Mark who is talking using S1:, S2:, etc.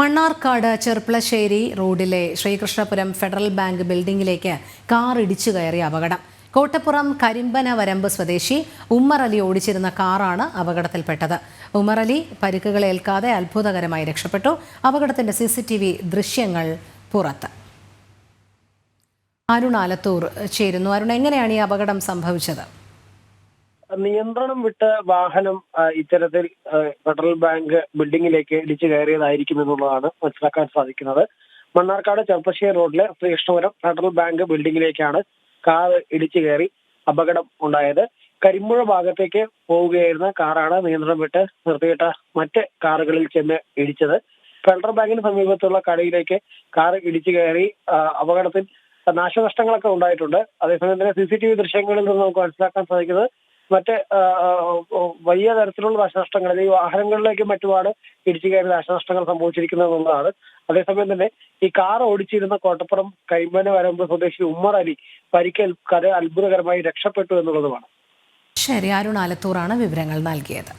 S1: മണ്ണാർക്കാട് ചെർപ്പളശ്ശേരി റോഡിലെ Sreekrishnapuram federal bank ബിൽഡിംഗിലേക്ക് car ഇടിച്ചു കയറിയ അപകടം. കോട്ടപ്പുറം കരിമ്പന വരമ്പ് സ്വദേശി ഉമ്മർ അലി ഓടിച്ചിരുന്ന കാറാണ് അപകടത്തിൽപ്പെട്ടത്. ഉമ്മർ അലി പരിക്കുകൾ ഏൽക്കാതെ അത്ഭുതകരമായി രക്ഷപ്പെട്ടു. അപകടത്തിന്റെ സി സി ടി വി ദൃശ്യങ്ങൾ പുറത്ത്. അരുൺ ആലത്തൂർ ചേരുന്നു. അരുൺ എങ്ങനെയാണ് ഈ അപകടം സംഭവിച്ചത്?
S2: നിയന്ത്രണം വിട്ട വാഹനം ഇത്തരത്തിൽ ഫെഡറൽ ബാങ്ക് ബിൽഡിംഗിലേക്ക് ഇടിച്ചു കയറിയതായിരിക്കും എന്നുള്ളതാണ് മനസ്സിലാക്കാൻ സാധിക്കുന്നത്. മണ്ണാർക്കാട് ചെർപ്പശ്ശേരി റോഡിലെ ശ്രീകൃഷ്ണപുരം ഫെഡറൽ ബാങ്ക് ബിൽഡിംഗിലേക്കാണ് കാർ ഇടിച്ചു കയറി അപകടം ഉണ്ടായത്. കരിമ്പുഴ ഭാഗത്തേക്ക് പോവുകയായിരുന്ന കാറാണ് നിയന്ത്രണം വിട്ട് നിർത്തിയിട്ട മറ്റ് കാറുകളിൽ ചെന്ന് ഇടിച്ചത്. ഫെഡറൽ ബാങ്കിന് സമീപത്തുള്ള കടയിലേക്ക് കാർ ഇടിച്ചു കയറി അപകടത്തിൽ നാശനഷ്ടങ്ങളൊക്കെ ഉണ്ടായിട്ടുണ്ട്. അതേസമയം തന്നെ സി സി ടി വി ദൃശ്യങ്ങളിൽ നിന്ന് നമുക്ക് മനസ്സിലാക്കാൻ സാധിക്കുന്നത് മറ്റ് വലിയ തരത്തിലുള്ള നാശനഷ്ടങ്ങൾ അല്ലെങ്കിൽ വാഹനങ്ങളിലേക്ക് മറ്റുപാട് ഇടിച്ചു കയറി നാശനഷ്ടങ്ങൾ സംഭവിച്ചിരിക്കുന്നത് എന്നുള്ളതാണ്. അതേസമയം തന്നെ ഈ കാർ ഓടിച്ചിരുന്ന കോട്ടപ്പുറം കൈമന വരമ്പ് സ്വദേശി ഉമ്മർ അലി പരിക്കേൽക്കാതെ അത്ഭുതകരമായി രക്ഷപ്പെട്ടു എന്നുള്ളതുമാണ്.
S1: ശരി അരുൺ ആലത്തൂറാണ് വിവരങ്ങൾ നൽകിയത്.